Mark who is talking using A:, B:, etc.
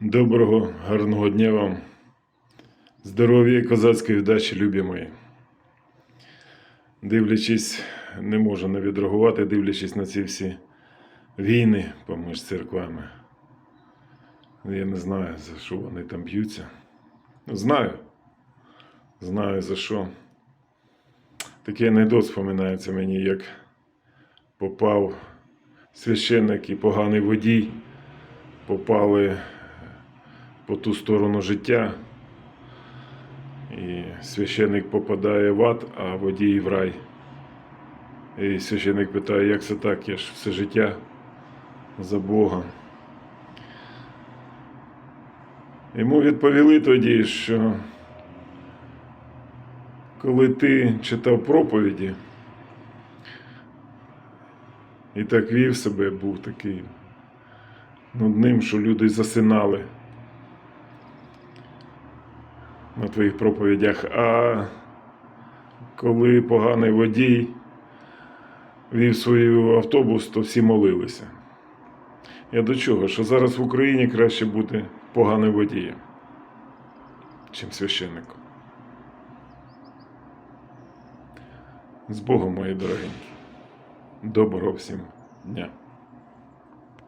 A: Доброго, гарного дня вам. Здоров'я і козацької вдачі, любі мої. Дивлячись, не можу не відреагувати, дивлячись на ці всі війни поміж церквами. Я не знаю, за що вони там б'ються. Знаю. Знаю за що. Такий анекдот споминається мені, як попав священник і поганий водій, попали по ту сторону життя. І священник попадає в ад, а водій в рай. І священник питає, як це так? Я ж все життя за Бога. Йому відповіли тоді, що коли ти читав проповіді і так вів себе, був такий нудним, що люди засинали на твоїх проповідях. А коли поганий водій вів свою автобус, то всі молилися. Я до чого? Що зараз в Україні краще бути поганим водієм, чим священником. З Богом, мої дорогенькі. Доброго всім дня.